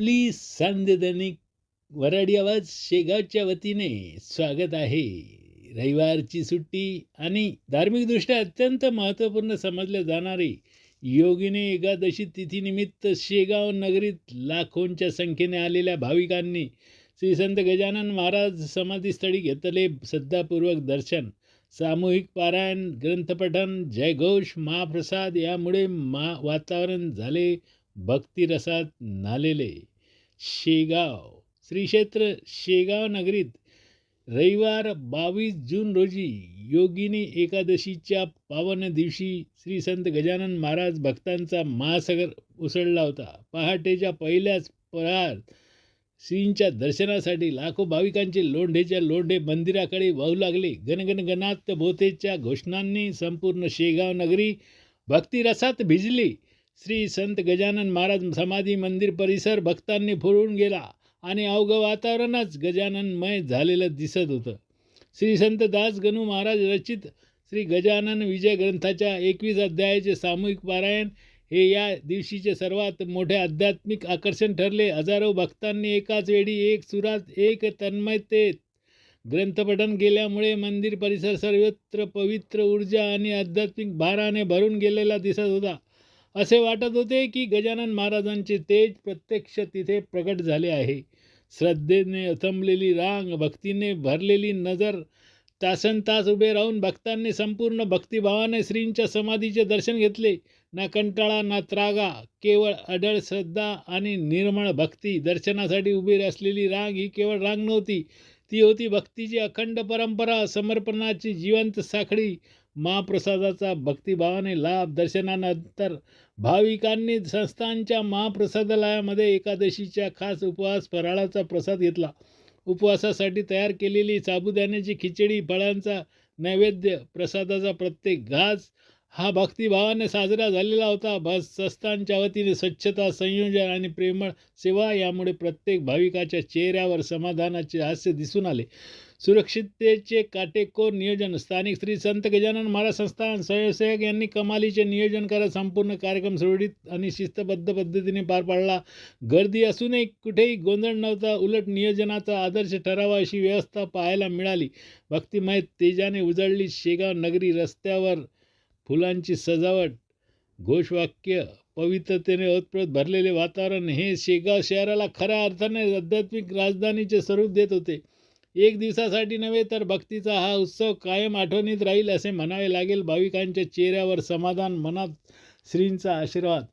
आपली दैनिक वराडी आवाज शेगावच्या वतीने स्वागत आहे. रविवारची सुट्टी आणि धार्मिकदृष्ट्या अत्यंत महत्त्वपूर्ण समजले जाणारी योगिनी एकादशी तिथीनिमित्त शेगाव नगरीत लाखोंच्या संख्येने आलेल्या भाविकांनी श्री संत गजानन महाराज समाधीस्थळी घेतले श्रद्धापूर्वक दर्शन सामूहिक पारायण ग्रंथपठन जयघोष महाप्रसाद यामुळे मा वातावरण झाले भक्तिरसात नालेले शेगाव श्रीक्षेत्र शेगाव नगरीत रविवार बावीस जून रोजी योगिनी एकादशीच्या पावन दिवशी श्री संत गजानन महाराज भक्तांचा महासागर उसळला होता. पहाटेच्या पहिल्याच प्रहार श्रींच्या दर्शनासाठी लाखो भाविकांचे लोंढेच्या लोंढे मंदिराकडे वाहू लागले. गणगणगणात भोतेच्या घोषणांनी संपूर्ण शेगाव नगरी भक्तिरसात भिजली. श्री संत गजानन महाराज समाधी मंदिर परिसर भक्तांनी फुरून गेला आणि अवघं वातावरणच गजाननमय झालेलं दिसत होतं. श्री संत दासगणू महाराज रचित श्री गजानन विजय ग्रंथाच्या एकवीस अध्यायाचे सामूहिक पारायण हे या दिवशीचे सर्वात मोठे आध्यात्मिक आकर्षण ठरले. हजारो भक्तांनी एकाच वेळी एक सुरात एक तन्मयतेत ग्रंथपठन केल्यामुळे मंदिर परिसर सर्वत्र पवित्र ऊर्जा आणि आध्यात्मिक भाराने भरून गेलेला दिसत होता. असे वाटत होते की गजानन महाराजांचे तेज प्रत्यक्ष तिथे प्रकट झाले आहे. श्रद्धेने अथंबलेली रांग भक्तीने भरलेली नजर तासन तास उभे राहून भक्तांनी संपूर्ण भक्तिभावाने श्रींच्या समाधीचे दर्शन घेतले. ना कंटाळा ना त्रागा केवळ अडळ श्रद्धा आणि निर्मळ भक्ती. दर्शनासाठी उभी असलेली रांग ही केवळ रांग नव्हती ती होती भक्तीची अखंड परंपरा समर्पणाची जिवंत साखळी महाप्रसादाचा भक्तिभावाने लाभ दर्शनानंतर भाविकांनी संस्थांच्या महाप्रसादालयामध्ये एकादशीच्या खास उपवास फराळाचा प्रसाद घेतला. उपवासासाठी तयार केलेली साबुदाण्याची खिचडी फळांचा नैवेद्य प्रसादाचा प्रत्येक घास हा भक्तिभावाने साजरा झालेला होता. बस संस्थांच्या वतीने स्वच्छता संयोजन आणि प्रेमळ सेवा यामुळे प्रत्येक भाविकाच्या चेहऱ्यावर समाधानाचे हास्य दिसून आले. सुरक्षिततेचे काटेकोर नियोजन. स्थानिक श्री संत गजानन महाराज संस्थान स्वयंसेवक यांनी कमालीचे नियोजन करत संपूर्ण कार्यक्रम सुरळीत आणि शिस्तबद्ध पद्धतीने पार पाडला. गर्दी असूनही कुठेही गोंधळ नव्हता उलट नियोजनाचा आदर्श ठरावा अशी व्यवस्था पाहायला मिळाली. भक्तिमय तेजाने उजळली शेगाव नगरी रस्त्यावर फुलांची सजावट. घोषवाक्य पवित्रतेने ओतप्रोत भरलेले वातावरण हे शेगाव शहराला खऱ्या अर्थाने आध्यात्मिक राजधानीचे स्वरूप देत होते. एक दिवसासाठी नव्हे तर भक्तीचा हा उत्सव कायम आठवणीत राहील असे म्हणावे लागेल भाविकांच्या चेहऱ्यावर समाधान मनात श्रींचा आशीर्वाद.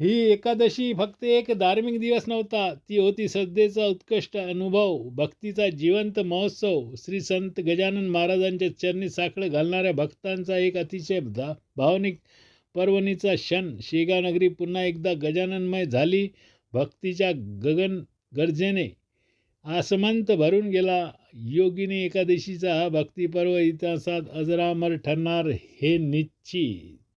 ही एकादशी फक्त एक धार्मिक दिवस नव्हता ती होती श्रद्धेचा उत्कृष्ट अनुभव भक्तीचा जिवंत महोत्सव. श्री संत गजानन महाराजांच्या चरणी साखळ घालणाऱ्या भक्तांचा एक अतिशय धा भावनिक पर्वणीचा क्षण. शेगानगरी पुन्हा एकदा गजाननमय झाली. भक्तीच्या गगन गरजेने आसमंत भरून गेला. योगिनी एकादशीचा भक्तिपर्व इतिहासात अजरामर ठरणार हे निश्चित.